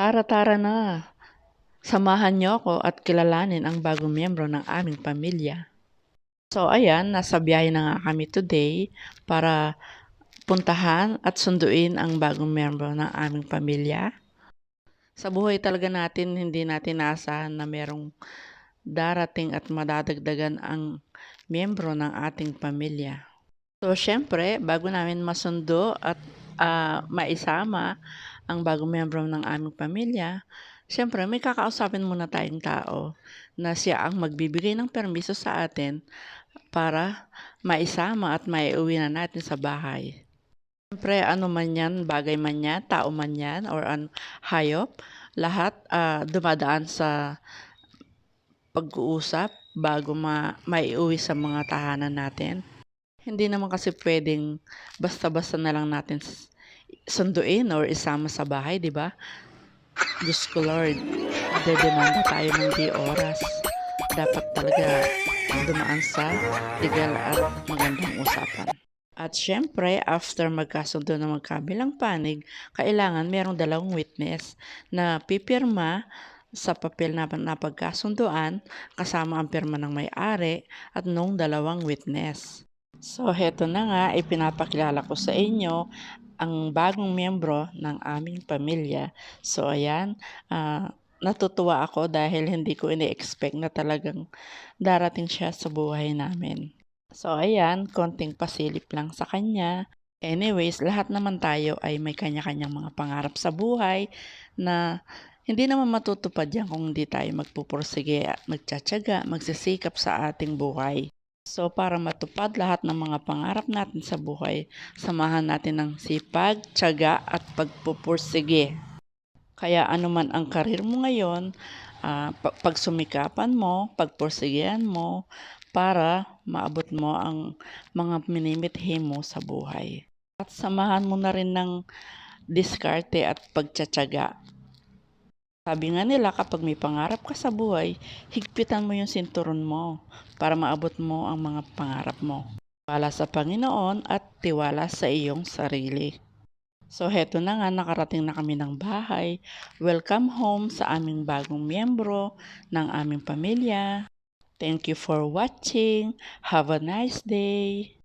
Tara-tara na! Samahan niyo ako at kilalanin ang bagong miyembro ng aming pamilya. So ayan, nasa biyahe na nga kami today para puntahan at sunduin ang bagong miyembro ng aming pamilya. Sa buhay talaga natin, hindi natin naasahan na merong darating at madadagdagan ang miyembro ng ating pamilya. So syempre, bago namin masundo at ah, maisama ang bagong miyembro ng aming pamilya, syempre may kakausapin muna tayong tao na siya ang magbibigay ng permiso sa atin para maisama at maiuwi na natin sa bahay. Siyempre, ano man yan, bagay man yan, tao man yan, or an hayop, lahat ah, dumadaan sa pag-uusap bago ma maiuwi sa mga tahanan natin. Hindi naman kasi pwedeng basta-basta na lang natin sunduin or isama sa bahay, di ba? Diyos ko Lord, dedemanda tayo ng di oras. Dapat talaga dumaan sa legal at magandang usapan. At syempre, after magkasundo na magkabilang panig, kailangan merong dalawang witness na pipirma sa papel na napagkasunduan kasama ang pirma ng may-ari at nung dalawang witness. So, heto na nga, ipinapakilala ko sa inyo ang bagong miyembro ng aming pamilya. So, ayan, ah, natutuwa ako dahil hindi ko ini-expect na talagang darating siya sa buhay namin. So, ayan, konting pasilip lang sa kanya. Anyways, lahat naman tayo ay may kanya-kanyang mga pangarap sa buhay na hindi naman matutupad yan kung hindi tayo magpupursige at magtsatsaga, magsisikap sa ating buhay. So, para matupad lahat ng mga pangarap natin sa buhay, samahan natin ng sipag, tiyaga at pagpupursige. Kaya anuman ang karir mo ngayon, pa- pagsumikapan mo, pagpursigihan mo, para maabot mo ang mga minimithi mo sa buhay. At samahan mo na rin ng diskarte at pagtsatsaga. Sabi nga nila kapag may pangarap ka sa buhay, higpitan mo yung sinturon mo para maabot mo ang mga pangarap mo. Tiwala sa Panginoon at tiwala sa iyong sarili. So heto na nga, nakarating na kami ng bahay. Welcome home sa aming bagong miyembro ng aming pamilya. Thank you for watching. Have a nice day.